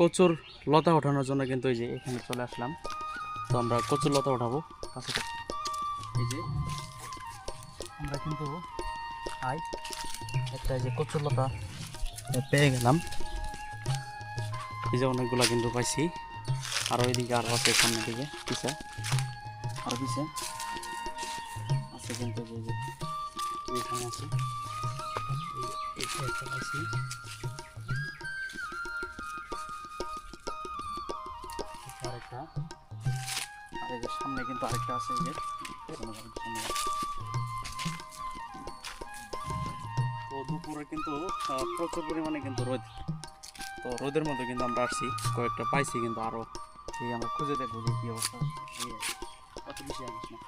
কচুর লতা ওঠানোর জন্য কিন্তু এই যে এখানে চলে আসলাম। তো আমরা কচুর লতা ওঠাবো। কাছে। এই যে আমরা কিন্তু আই একটা এই যে কচুর লতা পেয়ে গেলাম। এই যে অনেকগুলা কিন্তু পাইছি। আর ওইদিকে আরও আছে সামনের দিকে, পিছা। আর পিছে। আছে কিন্তু এখানে আছে। আর এই সামনে কিন্তু আরেকটা আছে, এই যে। তো দুপুরে কিন্তু প্রচুর পরিমাণে কিন্তু রোদ। তো রোদের মধ্যে কিন্তু আমরা আসছি, কয়েকটা পাইছি কিন্তু আরও এই আমরা খুঁজে দেখব যে কী অবস্থা অত বেশি আনিস না।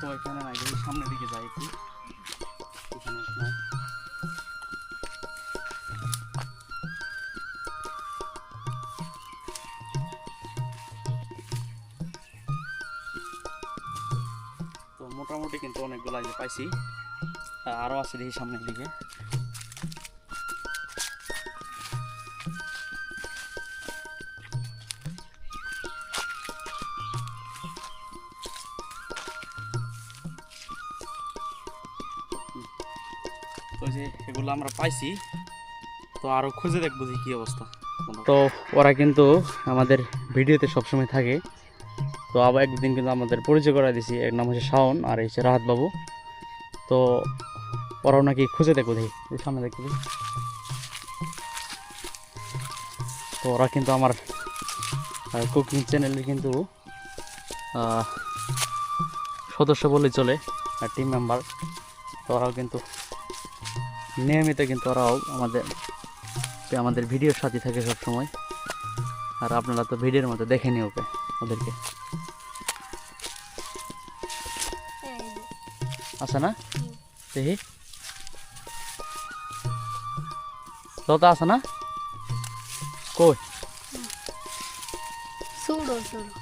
তো এখানে যদি সামনের দিকে যাই একটু। মোটামুটি কিন্তু অনেকগুলো আগে পাইছি। আরও আছে দেখি সামনের দিকে। যে এগুলো আমরা পাইছি, তো আরও খুঁজে দেখব যে কী অবস্থা। তো ওরা কিন্তু আমাদের ভিডিওতে সবসময় থাকে। তো আবার একদিন কিন্তু আমাদের পরিচয় করা দিছি। এর নাম হচ্ছে শাওন আর এই হচ্ছে রাহাত বাবু। তো ওরাও নাকি খুঁজে দেখো দেখি সামনে দেখি তো ওরা কিন্তু আমার কুকিং চ্যানেলের কিন্তু সদস্য বলে চলে, আর টিম মেম্বার তো ওরাও কিন্তু, নিয়মিত কিন্তু ওরাও আমাদের আমাদের ভিডিওর সাথে থাকে সব সময় আর আপনারা তো ভিডিওর মধ্যে দেখেনি ওকে, ওদেরকে। আছে না? দেখি। লতা আছে না? কই?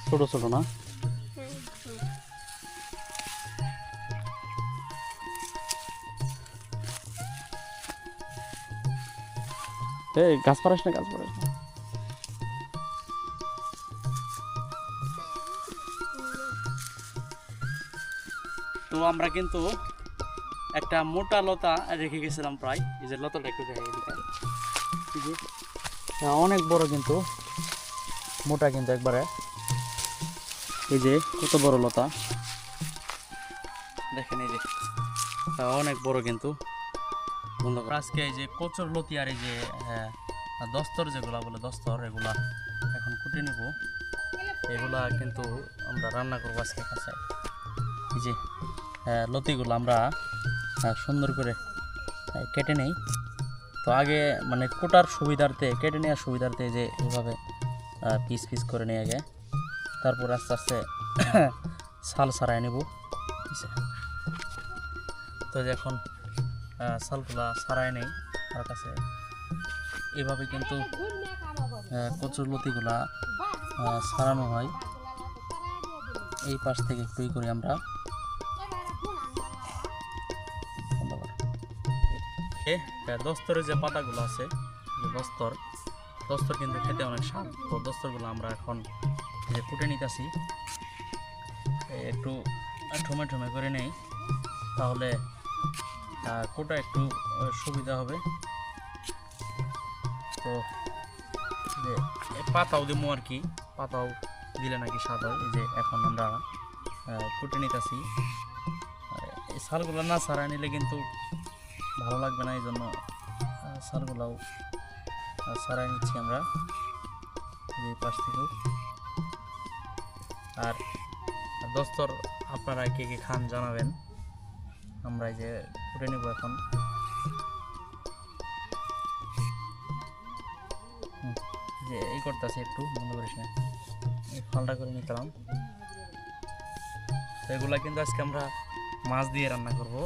ছোট ছোট। না? এই গাছ পারিস না গাছ পারিস না। তো আমরা কিন্তু একটা মোটা লতা রেখে গেছিলাম প্রায়। এই যে লতাটা একটু দেখে এদিকে। এই অনেক বড় কিন্তু, মোটা কিন্তু একবারে। এই যে, কত বড় লতা। দেখেন এই যে অনেক বড় কিন্তু। আজকে এই যে কচুর লতি আর এই যে দস্তর যেগুলা বলে, দস্তর এগুলা এখন কুটে নিব। এগুলা কিন্তু আমরা রান্না করব আজকে কাছে এই যে লতিগুলো আমরা সুন্দর করে কেটে নেই। তো আগে মানে কোটার সুবিধার্থে কেটে নেওয়ার সুবিধার্থে যে এভাবে পিস পিস করে নিয়ে আগে। তারপর আস্তে আস্তে ছাল সারাই নেব। তো এখন আহ, ছালগুলা সারাই নেই তার কাছে এভাবে কিন্তু কচুর লতিগুলা সারানো হয়। এই পাশ থেকে একটু ই করি আমরা। এ আহ, দস্তরের যে পাতাগুলো আছে যে দস্তর দস্তর কিন্তু খেতে অনেক স্বাদ। তো দস্তরগুলো আমরা এখন যে কুটে নিতেছি। একটু ঠোমে ঠোমে করে নেই। তাহলে কোটা একটু সুবিধা হবে। তো যে পাতাও দেবো আর কি। পাতাও দিলে নাকি স্বাদ হয়। যে এখন আমরা কুটে নিতেছি। শালগুলো না সারাই নিলে কিন্তু ভালো লাগবে না এই জন্য শালগুলাও সারাই নিচ্ছি আমরা, এই পাশ থেকেও। আর দস্তর, আপনারা কে কে খান জানাবেন। আমরা এই যে কুটে নেব এখন। যে এই করতেছি একটু, বন্ধ করিস না। এই ফলটা করে নিতাম। তো এগুলা কিন্তু আজকে আমরা মাছ দিয়ে রান্না করব।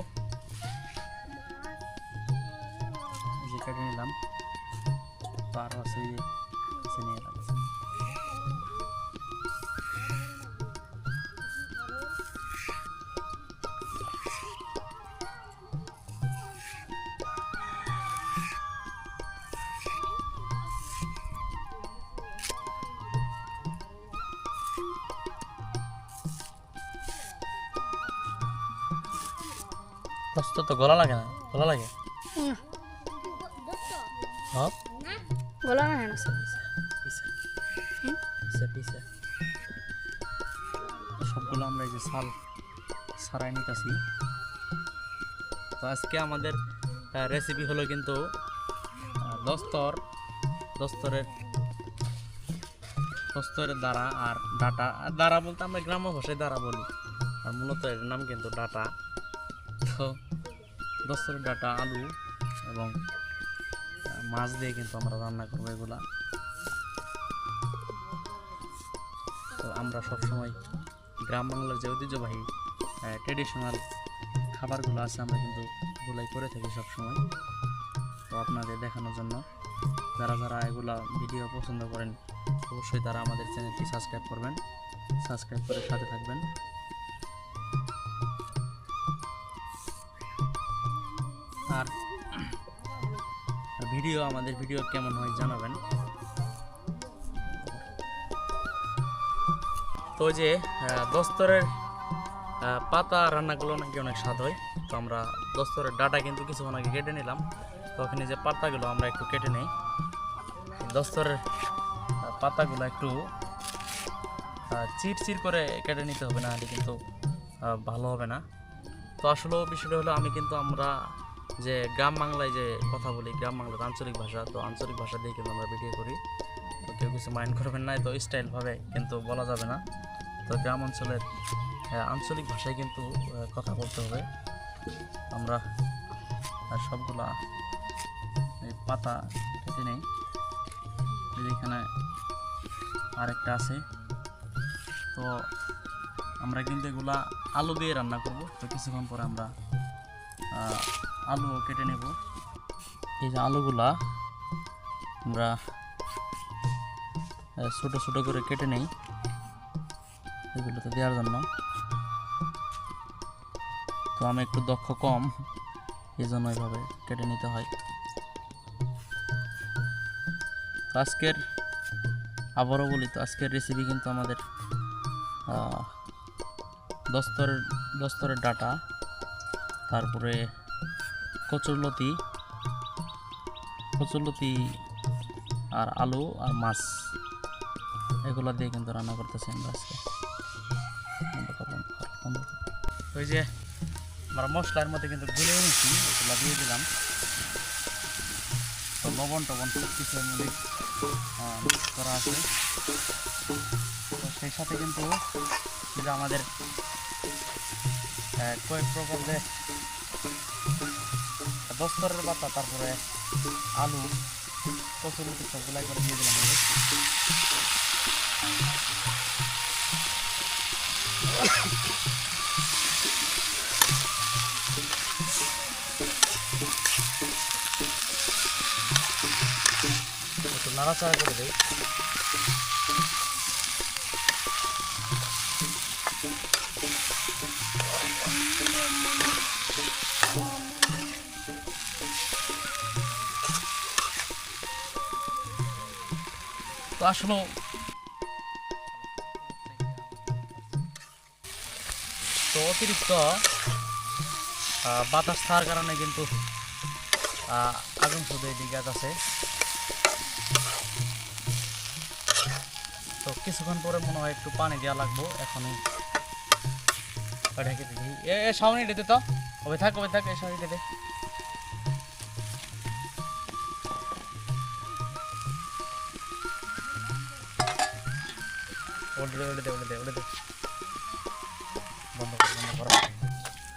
দস্ত তো গলা লাগে না? গলা লাগে? গলা না সবগুলো আমরা এই যে সাল সারাই নিতেছি। তো আজকে আমাদের রেসিপি হলো কিন্তু দস্তর। দস্তরের দস্তরের দ্বারা আর ডাটা। আর দ্বারা বলতে আমরা গ্রাম্য ভাষায় দ্বারা বলি। আর মূলত এর নাম কিন্তু ডাটা। তো দস্তরের ডাটা, আলু এবং মাছ দিয়ে কিন্তু আমরা রান্না করব এগুলা। তো আমরা সবসময় গ্রাম বাংলার যে ঐতিহ্যবাহী ট্রেডিশনাল খাবারগুলো আছে, আমরা কিন্তু এগুলাই করে থাকি সবসময়। তো আপনাদের দেখানোর জন্য যারা যারা এগুলা ভিডিও পছন্দ করেন, অবশ্যই তারা আমাদের চ্যানেলটি সাবস্ক্রাইব করবেন। সাবস্ক্রাইব করে সাথে থাকবেন। আর ভিডিও, আমাদের ভিডিও কেমন হয় জানাবেন। তো যে দস্তরের পাতা রান্নাগুলো নাকি অনেক স্বাদ হয়। তো আমরা দস্তরের ডাটা কিন্তু কিছুক্ষণ আগে কেটে নিলাম। তো ওখানে যে পাতাগুলো, আমরা একটু কেটে নেই। দস্তরের পাতাগুলো একটু চিরচির করে কেটে নিতে হবে না হলে কিন্তু ভালো হবে না। তো আসলে বিষয়টা হলো, আমি কিন্তু আমরা যে গ্রাম বাংলায় যে কথা বলি, গ্রাম বাংলার আঞ্চলিক ভাষা, তো আঞ্চলিক ভাষা দিয়ে কিন্তু আমরা ভিডিও করি। তো কেউ কিছু মাইন্ড করবেন না, তো স্টাইলভাবে কিন্তু বলা যাবে না। তো গ্রাম অঞ্চলের আঞ্চলিক ভাষায় কিন্তু কথা বলতে হবে। আমরা সবগুলা এই পাতা কেটে নেই। এখানে আরেকটা আছে। তো আমরা কিন্তু এগুলা আলু দিয়ে রান্না করব। তো কিছুক্ষণ পরে আমরা আলুও কেটে নেব। এই যে আলুগুলা আমরা ছোটো ছোট করে কেটে নেই এগুলোতে দেওয়ার জন্য। তো আমি একটু দক্ষ কম এই জন্য এইভাবে কেটে নিতে হয়। তো আজকের, আবারও বলি তো, আজকের রেসিপি কিন্তু আমাদের দস্তরের দস্তরের ডাটা, তারপরে কচুরলতি কচুরলতি আর আলু আর মাছ, এগুলো দিয়ে কিন্তু রান্না করতেছি আমরা আজকে। ওই যে আমরা মশলার মধ্যে কিন্তু গুলে নিচ্ছি এগুলো দিয়ে দিলাম। তো লবণ টবণ সব কিছু মধ্যে করা আছে। তো সেই সাথে কিন্তু আমাদের কয়েক প্রকার দস্তরের পাতা তারপরে আলু কচুরি সবগুলাই করে দিয়ে দিলাম আমি। একটু নাড়াচাড়া করে দেই তো আসলে তো অতিরিক্ত বাতাস থাকার কারণে কিন্তু আগুন শুধু এদিকে আছে। তো কিছুক্ষণ পরে মনে হয় একটু পানি দেওয়া লাগবো, এখনই। ঢেকে দিই এ সামনে দিতে তো। ওবে থাক ওবে থাক এ সামনে দিতে।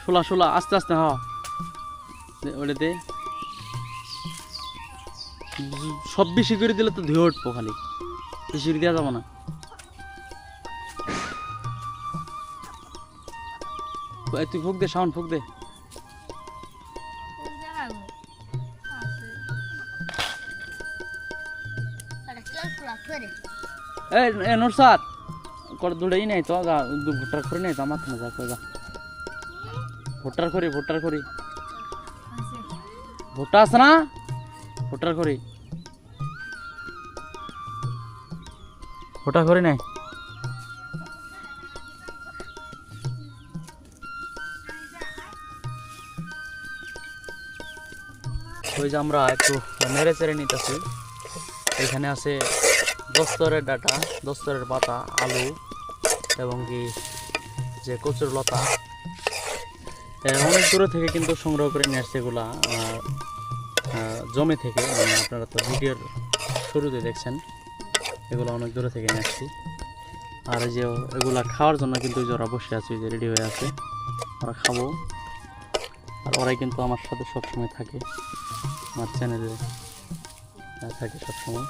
শোলা শোলা আস্তে আস্তে হ। দে, সব বেশি করে দিলে তো ধুয়ে উঠবো খালি। বেশি দেওয়া যাব না। তুই ফুক দে সাউন্ড ফুক দে। নুরসাদ করে দুড়াই নাই তো ভুট্টার করে নাই তো আমার না যা ভুট্টার করি ভুট্টার করি ভুট্টা আছে না ভুট্টার করি ভুট্টা করি নাই ওই যে আমরা একটু নেড়ে চেড়ে নিতেছি এখানে আছে দস্তরের ডাটা দস্তরের পাতা আলু এবং কি যে কচুর লতা অনেক দূরে থেকে কিন্তু সংগ্রহ করে নিয়ে আসছে এগুলা জমি থেকে মানে আপনারা তো ভিডিওর শুরুতে দেখছেন, এগুলো অনেক দূরে থেকে নিয়ে আসছি। আর যে এগুলা খাওয়ার জন্য কিন্তু ওই যে ওরা বসে আছে যে রেডি হয়ে আছে, ওরা খাব। আর ওরাই কিন্তু আমার সাথে সবসময় থাকে, আমার চ্যানেলে থাকে সবসময়।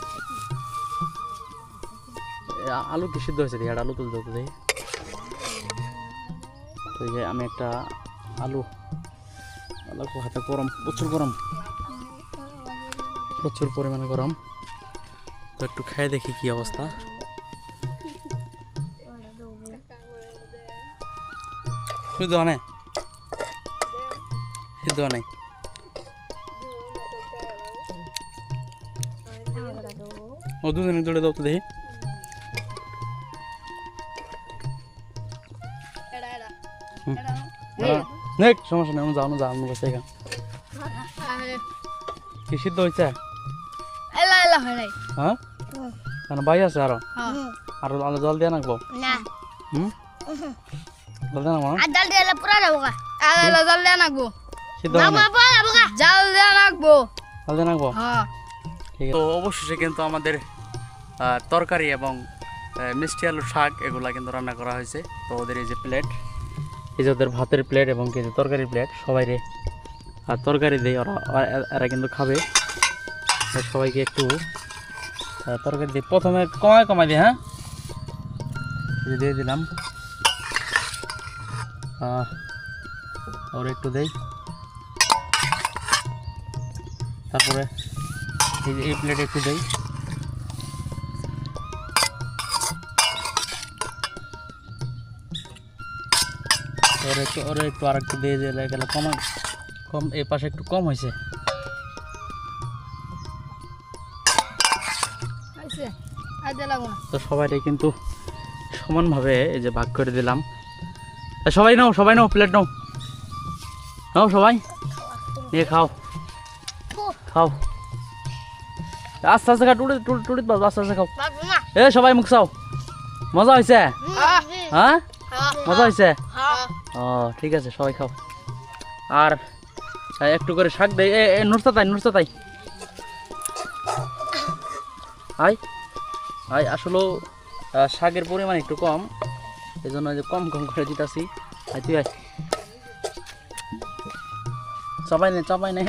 আলু কি সিদ্ধ হয়েছে দেখি আলু তুলতে দেখি তো যে আমি একটা আলু আলু হাতে গরম, প্রচুর গরম। প্রচুর পরিমাণে গরম। তো একটু খেয়ে দেখি কি অবস্থা। সিদ্ধ নাই? সিদ্ধ নাই? ও দুদিন দৌড়ে দাও তো দেখি। নেক সমস্যা নেই আমি যাও না যাও আমি বসে এখানে। কি সিদ্ধ হয়েছে? এলা এলা হয় নাই। হ্যাঁ? কেন ভাই আছে আরও? আরও আলো জল দিয়ে নাকবো? না। হুম? জল দিয়ে নাকবো? আর জাল দিয়ে পুরা যাব গা। আর এলা জাল দিয়ে নাকবো। সিদ্ধ হয় নাই? পুরা যাব গা। জাল দিয়ে নাকবো। জল দিয়ে নাকবো? হ্যাঁ। তো অবশেষে কিন্তু আমাদের আহ, তরকারি এবং মিষ্টি আলু শাক এগুলা কিন্তু রান্না করা হয়েছে। তো ওদের এই যে প্লেট এই যে ওদের ভাতের প্লেট এবং কি যে তরকারি প্লেট সবাই রে। আর তরকারি দেয় ওরা এরা- কিন্তু খাবে। সবাইকে একটু তরকারি দিই প্রথমে কমায় কমায় দিই হ্যাঁ? দিয়ে দিলাম। ওর একটু দেই। তারপরে এই প্লেটে একটু দেই। ওর একটু ওর একটু আর একটু দিয়ে দিলে গেলে। কম কম এই পাশে একটু কম হয়েছে। দিয়ে তো সবাইটাই কিন্তু সমানভাবে এই যে ভাগ করে দিলাম। সবাই নাও সবাই নাও প্লেট নাও। নাও সবাই। নিয়ে খাও। খাও। আস্তে আস্তে খা টুড়ি আস্তে আস্তে খাও। এ সবাই মুখ চাও। মজা হয়েছে হ্যাঁ। হ্যাঁ? মজা হয়েছে হ্যাঁ ও ঠিক আছে সবাই খাও। আর একটু করে শাক দেয় এ নুরতা তাই নুরতা তাই। আই আই আসলেও শাকের পরিমাণ একটু কম এই জন্য যে কম কম করে দিতেছি। আই তুই আয়। চাপাই নে চাপাই নে।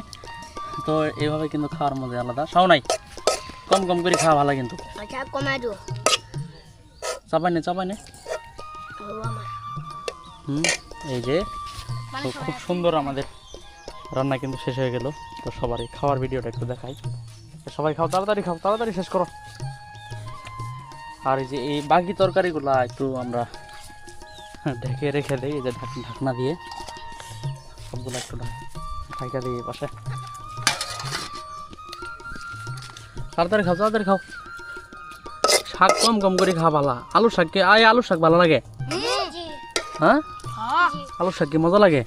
তো এইভাবে কিন্তু খাওয়ার মধ্যে আলাদা। সাও নাই কম কম করে খাওয়া ভালো কিন্তু। আচ্ছা চাপাই নে চাপাই নে। হুম। এই যে তো খুব সুন্দর আমাদের রান্না কিন্তু শেষ হয়ে গেল। তো সবারই খাওয়ার ভিডিওটা একটু দেখাই। সবাই খাও তাড়াতাড়ি খাও তাড়াতাড়ি শেষ করো। আর এই যে এই বাকি তরকারিগুলো একটু আমরা ঢেকে রেখে দিই এই যে ঢাক- ঢাকনা দিয়ে। সবগুলো একটু ঢাকা দিই পাশে। তাড়াতাড়ি খাও তাড়াতাড়ি খাও। শাক কম কম করে খাওয়া ভালো আলু শাক কে আয় আলু শাক ভালো লাগে? হ্যাঁ? আলু শাক কি মজা লাগে?